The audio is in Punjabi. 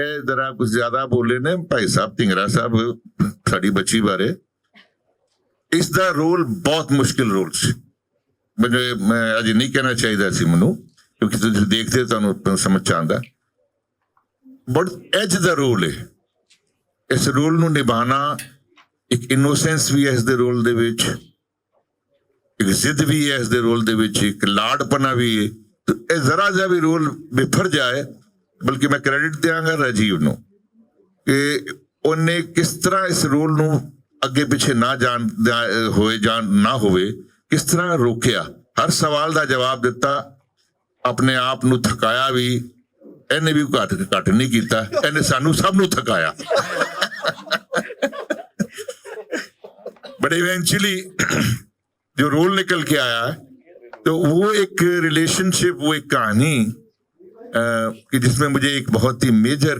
ਇਹ ਜ਼ਰਾ ਕੁਝ ਜ਼ਿਆਦਾ ਬੋਲੇ ਨੇ, ਭਾਈ ਸਾਹਿਬ ਢਿੰਗਰਾ ਸਾਹਿਬ, ਸਾਡੀ ਬੱਚੀ ਬਾਰੇ। ਇਸ ਦਾ ਰੋਲ ਬਹੁਤ ਮੁਸ਼ਕਿਲ ਰੋਲ ਸੀ। ਮੈਨੂੰ ਮੈਂ ਅਜੇ ਨਹੀਂ ਕਹਿਣਾ ਚਾਹੀਦਾ ਸੀ ਮੈਨੂੰ, ਕਿਉਂਕਿ ਤੁਸੀਂ ਦੇਖਦੇ ਤੁਹਾਨੂੰ ਤੁਹਾਨੂੰ ਸਮਝ 'ਚ ਆਉਂਦਾ। ਬਟ ਐਜ ਦਾ ਰੋਲ ਹੈ ਇਸ ਰੋਲ ਨੂੰ ਨਿਭਾਉਣਾ ਇੱਕ ਇਨੋਸੈਂਸ ਵੀ ਹੈ ਇਸ ਦੇ ਰੋਲ ਦੇ ਵਿੱਚ, ਇੱਕ ਜ਼ਿੱਦ ਵੀ ਹੈ ਇਸ ਦੇ ਰੋਲ ਦੇ ਵਿੱਚ, ਇੱਕ ਲਾਡਪਨਾ ਵੀ ਹੈ ਇਹ ਜ਼ਰਾ ਜਿਹਾ ਵੀ ਰੋਲ ਵਿਫਰ ਜਾਏ ਬਲਕਿ ਮੈਂ ਕ੍ਰੈਡਿਟ ਦਿਆਂਗਾ ਰਾਜੀਵ ਨੂੰ ਕਿ ਉਹਨੇ ਕਿਸ ਤਰ੍ਹਾਂ ਇਸ ਰੋਲ ਨੂੰ ਅੱਗੇ ਪਿੱਛੇ ਨਾ ਜਾਣ ਦਾ- ਹੋਏ ਜਾਣ ਨਾ ਹੋਵੇ ਕਿਸ ਤਰ੍ਹਾਂ ਰੋਕਿਆ ਹਰ ਸਵਾਲ ਦਾ ਜਵਾਬ ਦਿੱਤਾ ਆਪਣੇ ਆਪ ਨੂੰ ਥਕਾਇਆ ਵੀ ਇਹਨੇ ਵੀ ਘੱਟ ਘੱਟ ਨਹੀਂ ਕੀਤਾ ਇਹਨੇ ਸਾਨੂੰ ਸਭ ਨੂੰ ਥਕਾਇਆ बट इवेंचुअली जो रोल निकल के आया तो वो एक रिलेशनशिप वो एक कहानी अ, कि जिसमें मुझे एक बहुत ही मेजर